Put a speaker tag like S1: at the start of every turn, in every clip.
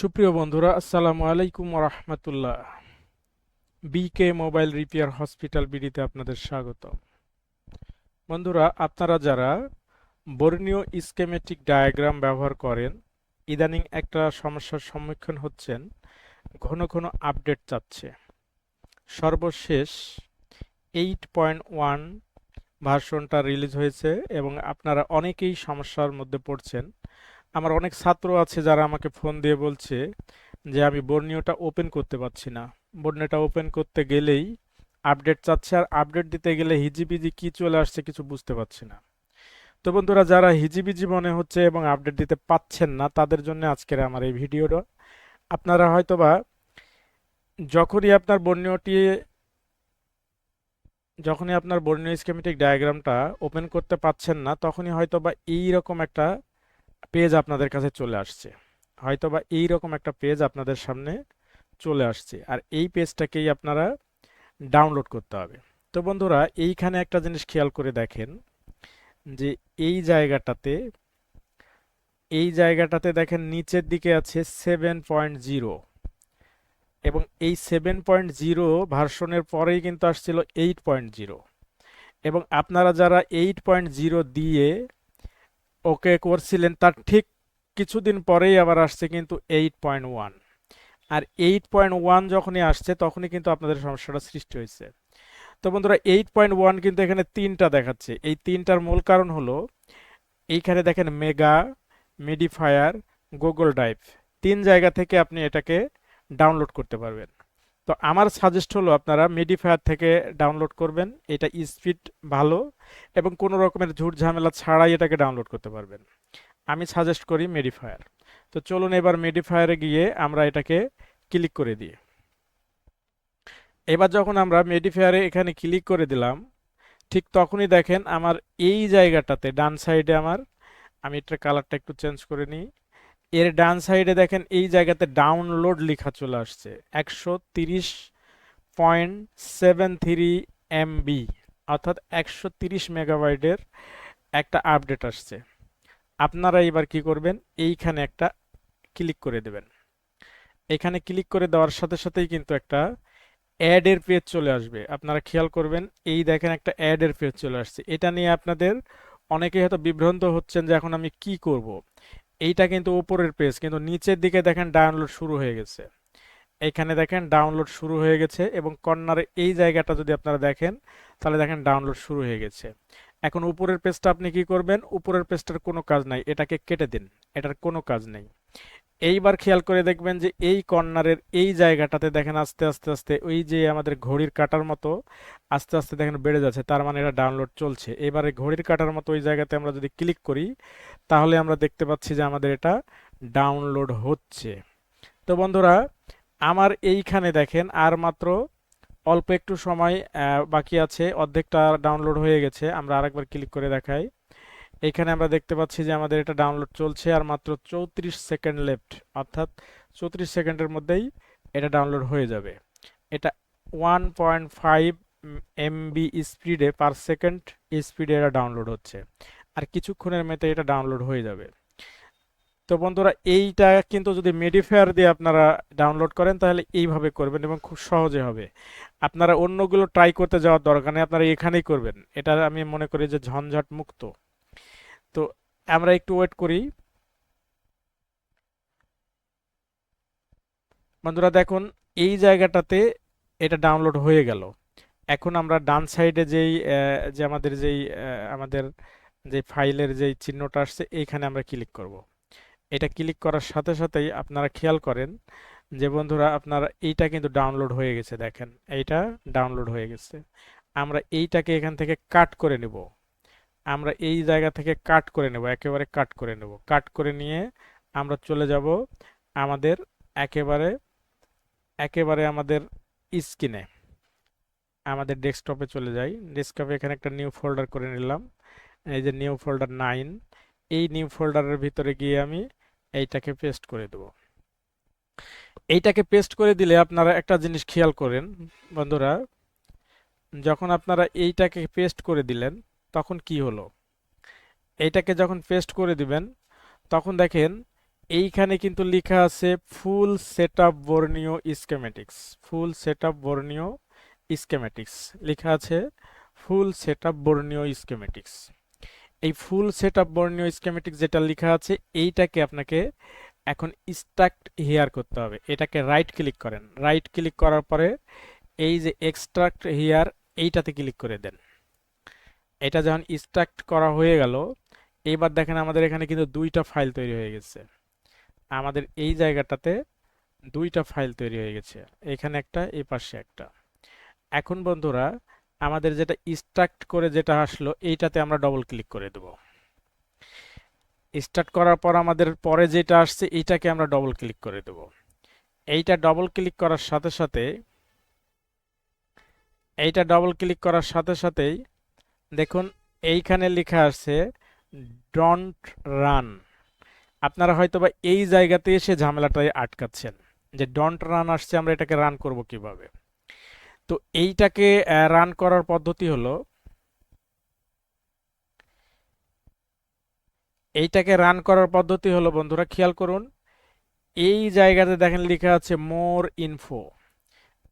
S1: সুপ্রিয় বন্ধুরা, আসসালামু আলাইকুম রহমতুল্লাহ বিকে মোবাইল রিপেয়ার হসপিটাল বিডিতে আপনাদের স্বাগত বন্ধুরা, আপনারা যারা বর্ণীয় স্কেমেটিক ডায়াগ্রাম ব্যবহার করেন, ইদানিং একটা সমস্যার সম্মুখীন হচ্ছেন, ঘন ঘন আপডেট চাচ্ছে। সর্বশেষ এইট পয়েন্ট ওয়ান ভার্সনটা রিলিজ হয়েছে এবং আপনারা অনেকেই সমস্যার মধ্যে পড়ছেন। আমার অনেক ছাত্র আছে যারা আমাকে ফোন দিয়ে বলছে যে আমি বর্ণীয়টা ওপেন করতে পারছি না। বর্ণীয়টা ওপেন করতে গেলেই আপডেট চাচ্ছে আর আপডেট দিতে গেলে হিজিবিজি কি চলে আসছে কিছু বুঝতে পারছি না। তো বন্ধুরা, যারা হিজিবিজি মনে হচ্ছে এবং আপডেট দিতে পাচ্ছেন না, তাদের জন্য আজকের আমার এই ভিডিওটা। আপনারা হয়তোবা যখনই আপনার বর্ণীয়টি যখনই আপনার বর্ণীয় স্কেমেটিক ডায়াগ্রামটা ওপেন করতে পাচ্ছেন না, তখনই হয়তো হয়তোবা এইরকম একটা পেজ আপনাদের কাছে চলে আসছে। হয়তোবা এইরকম একটা পেজ আপনাদের সামনে চলে আসছে। আর এই পেজটাকেই আপনারা ডাউনলোড করতে হবে। তো বন্ধুরা, এইখানে একটা জিনিস খেয়াল করে দেখেন যে এই জায়গাটাতে এই জায়গাটাতে দেখেন নিচের দিকে আছে সেভেন পয়েন্ট জিরো এবং এই সেভেন পয়েন্ট জিরো ভার্সনের পরেই কিন্তু আসছিল এইট পয়েন্ট জিরো এবং আপনারা যারা এইট পয়েন্ট জিরো দিয়ে ওকে করছিলেন, তার ঠিক কিছুদিন পরেই আবার আসছে কিন্তু এইট পয়েন্ট ওয়ান আর এইট পয়েন্ট ওয়ান যখনই আসছে, তখনই কিন্তু আপনাদের সমস্যাটা সৃষ্টি হয়েছে। তো বন্ধুরা এইট পয়েন্ট ওয়ান কিন্তু এখানে তিনটা দেখাচ্ছে। এই তিনটার মূল কারণ হলো, এইখানে দেখেন মেগা মিডিফায়ার গুগল ড্রাইভ তিন জায়গা থেকে আপনি এটাকে ডাউনলোড করতে পারবেন। তো আমার সাজেস্ট হলো আপনারা মিডিফায়ার থেকে ডাউনলোড করবেন। এটা স্পিড ভালো এবং কোনো রকমের ঝুট ঝামেলা ছাড়াই এটাকে ডাউনলোড করতে পারবেন। আমি সাজেস্ট করি মেডিফায়ার তো চলুন এবার মেডিফায়ারে গিয়ে আমরা এটাকে ক্লিক করে দিই। এবার যখন আমরা মেডিফায়ারে এখানে ক্লিক করে দিলাম, ঠিক তখনই দেখেন আমার এই জায়গাটাতে, ডান সাইডে আমার, আমি এটার কালারটা একটু চেঞ্জ করে নিই। এর ডান সাইডে দেখেন এই জায়গাতে ডাউনলোড লেখা চলে আসছে, একশো তিরিশ পয়েন্ট সেভেন থ্রি এমবি অর্থাৎ একশো তিরিশ মেগাবাইটের একটা আপডেট আসছে। আপনারা এবার কি করবেন? এইখানে একটা ক্লিক করে দেবেন। এখানে ক্লিক করে দেওয়ার সাথে সাথেই কিন্তু একটা অ্যাডের পেজ চলে আসবে। আপনারা খেয়াল করবেন, এই দেখেন একটা অ্যাডের পেজ চলে আসছে। এটা নিয়ে আপনাদের অনেকেই হয়তো বিভ্রান্ত হচ্ছেন যে এখন আমি কি করব। এইটা কিন্তু উপরের পেজ কিন্তু নিচের দিকে দেখেন ডাউনলোড শুরু হয়ে গেছে। এখানে দেখেন ডাউনলোড শুরু হয়ে গেছে এবং কর্নারে এই জায়গাটা যদি আপনারা দেখেন, তাহলে দেখেন ডাউনলোড শুরু হয়ে গেছে। এখন উপরের পেজটা আপনি কি করবেন? উপরের পেজটার কোনো কাজ নাই, এটাকে কেটে দিন, এটার কোনো কাজ নেই। এইবার খেয়াল করে দেখবেন যে এই কর্নারের এই জায়গাটাতে দেখেন আস্তে আস্তে আস্তে ওই যে আমাদের ঘড়ির কাটার মতো আস্তে আস্তে দেখেন বেড়ে যাচ্ছে। তার মানে এটা ডাউনলোড চলছে। এবারে ঘড়ির কাটার মতো ওই জায়গাতে আমরা যদি ক্লিক করি, তাহলে আমরা দেখতে পাচ্ছি যে আমাদের এটা ডাউনলোড হচ্ছে। তো বন্ধুরা, আমার এইখানে দেখেন আর মাত্র অল্প একটু সময় বাকি আছে। অর্ধেকটা ডাউনলোড হয়ে গেছে। আমরা আরেকবার ক্লিক করে দেখাই। এখানে আমরা দেখতে পাচ্ছি যে আমাদের এটা ডাউনলোড চলছে আর মাত্র চৌত্রিশ সেকেন্ড লেফট অর্থাৎ চৌত্রিশ সেকেন্ডের মধ্যেই এটা ডাউনলোড হয়ে যাবে। এটা ওয়ান পয়েন্ট ফাইভ এমবি স্পিডে পার সেকেন্ড স্পিডে এটা ডাউনলোড হচ্ছে আর কিছুক্ষণের মধ্যে এটা ডাউনলোড হয়ে যাবে। তো বন্ধুরা, এইটা কিন্তু যদি মেডিফায়ার দিয়ে আপনারা ডাউনলোড করেন তাহলে এইভাবে করবেন এবং খুব সহজে হবে। আপনারা অন্যগুলো ট্রাই করতে যাওয়ার দরকার নেই, আপনারা এখানেই করবেন। এটা আমি মনে করি যে ঝঞ্ঝাট মুক্ত তো আমরা একটু ওয়েট করি। বন্ধুরা, দেখুন, এই জায়গাটাতে এটা ডাউনলোড হয়ে গেল। এখন আমরা ডান সাইডে যেই যে আমাদের যেই আমাদের যে ফাইলের যেই চিহ্নটা আসছে, এইখানে আমরা ক্লিক করব। এটা ক্লিক করার সাথে সাথেই আপনারা খেয়াল করেন যে, বন্ধুরা, আপনারা এইটা কিন্তু ডাউনলোড হয়ে গেছে, দেখেন। এইটা ডাউনলোড হয়ে গেছে। আমরা এইটাকে এখান থেকে কাট করে নেব। আমরা এই জায়গা থেকে কাট করে নেব, একেবারে কাট করে নেব। কাট করে নিয়ে আমরা চলে যাব আমাদের একেবারে একেবারে আমাদের স্ক্রিনে আমাদের ডেস্কটপে চলে যাই। ডেস্কটপে এখানে একটা নিউ ফোল্ডার করে নিলাম। এই যে নিউ ফোল্ডার নাইন এই নিউ ফোল্ডারের ভিতরে গিয়ে আমি এইটাকে পেস্ট করে দেব। এইটাকে পেস্ট করে দিলে আপনারা একটা জিনিস খেয়াল করেন, বন্ধুরা, যখন আপনারা এইটাকে পেস্ট করে দিলেন তখন কি হলো? এইটাকে যখন পেস্ট করে দিবেন, তখন দেখেন এইখানে কিন্তু লেখা আছে ফুল সেটআপ বর্ণীয় স্কেমেটিক্স ফুল সেট আপ বর্ণীয় স্কেমেটিক্স লেখা আছে ফুল সেট আপ বর্ণীয় স্কেমেটিক্স এই ফুল সেটআপ বর্ণীয় স্কেমেটিক্স যেটা লেখা আছে, এইটাকে আপনাকে এখন স্ট্রাক্ট হেয়ার করতে হবে। এটাকে রাইট ক্লিক করেন। রাইট ক্লিক করার পরে এই যে এক্সট্রাক্ট হেয়ার এইটাতে ক্লিক করে দেন। এটা যখন স্ট্রাক্ট করা হয়ে গেল, এইবার দেখেন আমাদের এখানে কিন্তু দুইটা ফাইল তৈরি হয়ে গেছে। আমাদের এই জায়গাটাতে দুইটা ফাইল তৈরি হয়ে গেছে। এখানে একটা, এই পাশে একটা। এখন বন্ধুরা, আমাদের যেটা স্ট্রাক্ট করে যেটা আসলো, এইটাতে আমরা ডবল ক্লিক করে দেব। স্টার্ট করার পর আমাদের পরে যেটা আসছে, এইটাকে আমরা ডবল ক্লিক করে দেব। এইটা ডবল ক্লিক করার সাথে সাথে, এইটা ডবল ক্লিক করার সাথে সাথেই দেখুন, এইখানে লেখা আছে ডন্ট রান আপনারা হয়তোবা এই জায়গাতে এসে ঝামেলাটাই আটকাচ্ছেন, যে ডন্ট রান আসছে, আমরা এটাকে রান করব কীভাবে? তো এইটাকে রান করার পদ্ধতি হলো, এইটাকে রান করার পদ্ধতি হলো, বন্ধুরা, খেয়াল করুন, এই জায়গাতে দেখেন লেখা আছে মোর ইনফো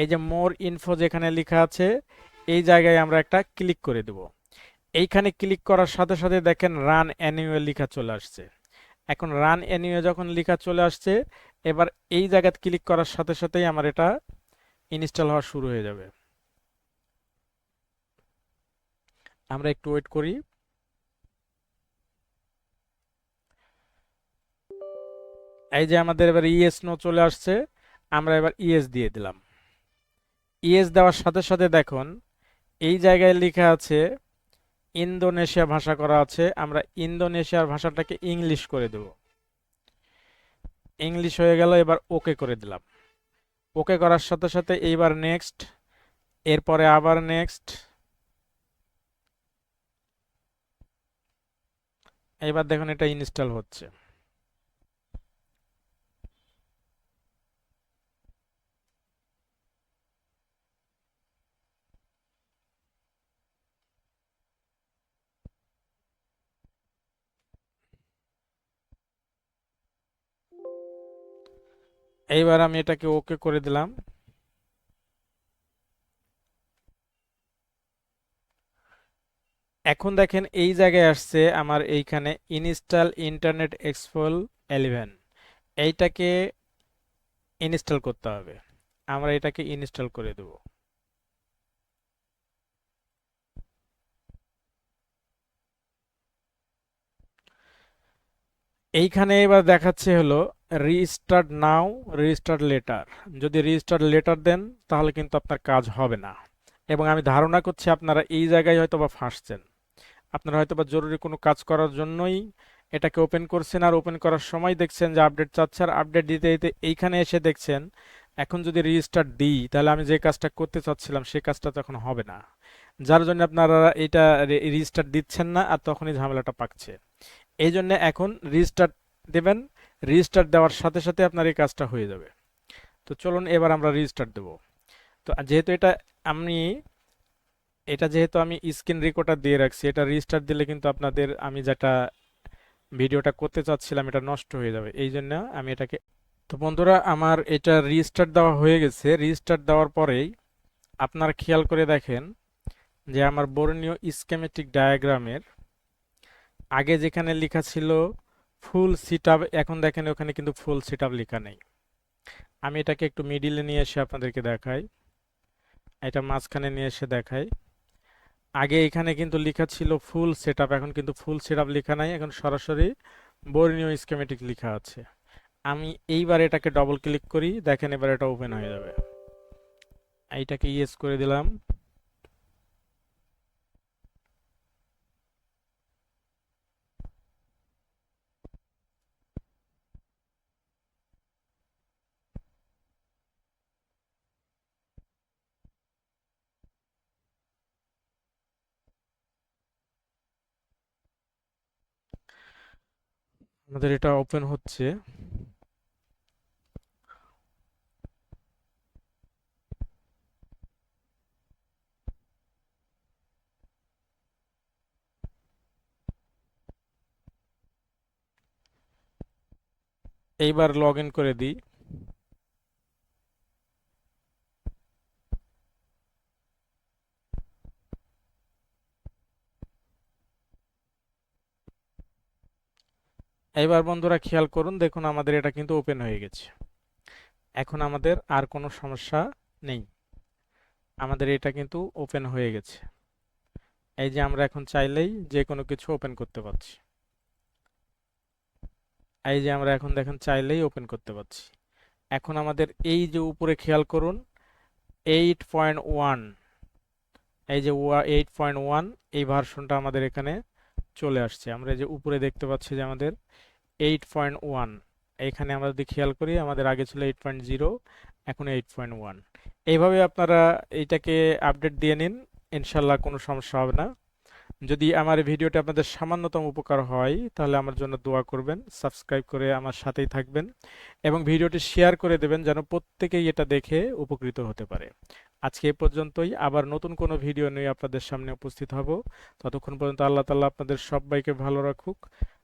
S1: এই যে মোর ইনফো যেখানে লেখা আছে, এই জায়গায় আমরা একটা ক্লিক করে দেব। এইখানে ক্লিক করার সাথে সাথে দেখেন রান অ্যানিউয়াল লেখা চলে আসছে। এখন রান অ্যানিউয়াল যখন লেখা চলে আসছে, এবার এই জায়গাতে ক্লিক করার সাথে সাথেই আমার এটা ইনস্টল হওয়া শুরু হয়ে যাবে। আমরা একটু ওয়েট করি। এই যে আমাদের এবার ইএস নো চলে আসছে, আমরা এবার ইএস দিয়ে দিলাম। ইএস দেওয়ার সাথে সাথে দেখুন, এই জায়গায় লেখা আছে ইন্দোনেশিয়া ভাষা করা আছে। আমরা ইন্দোনেশিয়ার ভাষাটাকে ইংলিশ করে দেব। ইংলিশ হয়ে গেল, এবার ওকে করে দিলাম। ওকে করার সাথে সাথে এইবার নেক্সট, এরপরে আবার নেক্সট। এইবার দেখুন, এটা ইনস্টল হচ্ছে। এইবার আমি এটাকে ওকে করে দিলাম। এখন দেখেন এই জায়গায় আসছে আমার এইখানে ইনস্টল ইন্টারনেট এক্সপোল এলিভেন এইটাকে ইনস্টল করতে হবে। আমরা এটাকে ইনস্টল করে দেব। এইখানে এবার দেখাচ্ছে হলো রিস্টার্ট নাও রিস্টার্ট লেটার যদি রিস্টার্ট লেটার দেন, তাহলে কিন্তু আপনার কাজ হবে না। এবং আমি ধারণা করছি আপনারা এই জায়গায় হয়তো বা ফাঁসছেন। আপনারা হয়তো বা জরুরি কোনো কাজ করার জন্যই এটাকে ওপেন করছেন আর ওপেন করার সময় দেখছেন যে আপডেট চাচ্ছে আর আপডেট দিতে দিতে এইখানে এসে দেখছেন, এখন যদি রিস্টার্ট দিই, তাহলে আমি যে কাজটা করতে চাচ্ছিলাম সেই কাজটা তখন হবে না। যার জন্য আপনারা এটা রিস্টার্ট দিচ্ছেন না আর তখনই ঝামেলাটা পাকছে। এই জন্য এখন রিস্টার্ট দেবেন রিস্টার্ট দেওয়ার সাথে সাথে আপনার এই কাজটা হয়ে যাবে। তো চলুন এবার আমরা রেজিস্টার দেব। তো যেহেতু এটা আমি, এটা যেহেতু আমি স্ক্রিন রেকর্ডার দিয়ে রাখছি, এটা রেজিস্টার দিলে কিন্তু আপনাদের আমি যেটা ভিডিওটা করতে চাচ্ছিলাম এটা নষ্ট হয়ে যাবে। এই জন্য আমি এটাকে, তো বন্ধুরা আমার এটা রেজিস্টার দেওয়া হয়ে গেছে। রেজিস্টার দেওয়ার পরেই আপনারা খেয়াল করে দেখেন যে আমার বর্ণীয় স্কেমেটিক ডায়াগ্রামের আগে যেখানে লেখা ছিল ফুল সিট এখন দেখেন ওখানে কিন্তু ফুল সিট লেখা নেই। আমি এটাকে একটু মিডিলে নিয়ে এসে আপনাদেরকে দেখাই। এটা মাঝখানে নিয়ে এসে দেখাই। আগে এখানে কিন্তু লেখা ছিল ফুল সেট এখন কিন্তু ফুল সেট লেখা নাই। এখন সরাসরি বর্ণীয় স্কেমেটিক লেখা আছে। আমি এইবার এটাকে ডবল ক্লিক করি, দেখেন এবার এটা ওপেন হয়ে যাবে। এইটাকে ইয়েস করে দিলাম। আমাদের এটা ওপেন হচ্ছে। এইবার লগ ইন করে দিই। এইবার বন্ধুরা খেয়াল করুন, দেখুন আমাদের এটা কিন্তু ওপেন হয়ে গেছে। এখন আমাদের আর কোনো সমস্যা নেই। আমাদের এটা কিন্তু ওপেন হয়ে গেছে। এই যে আমরা এখন চাইলেই যে কোনো কিছু ওপেন করতে পারছি। এই যে আমরা এখন দেখেন চাইলেই ওপেন করতে পারছি। এখন আমাদের এই যে উপরে খেয়াল করুন এইট পয়েন্ট ওয়ান এই যে এইট পয়েন্ট ওয়ান এই ভার্সনটা আমাদের এখানে চলে আসছে। আমরা এই যে উপরে দেখতে পাচ্ছি যে আমাদের এইট পয়েন্ট ওয়ান এইখানে আমরা যদি খেয়াল করি, আমাদের আগে ছিল এইট পয়েন্ট জিরো এখন এইট পয়েন্ট ওয়ান এইভাবে আপনারা এইটাকে আপডেট দিয়ে নিন, ইনশাল্লাহ কোনো সমস্যা হবে না। যদি আমার এই ভিডিওটি আপনাদের সামান্যতম উপকার হয়, তাহলে আমার জন্য দোয়া করবেন সাবস্ক্রাইব করে আমার সাথেই থাকবেন, এবং ভিডিওটি শেয়ার করে দেবেন যেন প্রত্যেকেই এটা দেখে উপকৃত হতে পারে। আজকে এ পর্যন্তই, আবার নতুন কোনো ভিডিও নিয়ে আপনাদের সামনে উপস্থিত হব। ততক্ষণ পর্যন্ত আল্লাহ তাআলা আপনাদের সবাইকে ভালো রাখুক।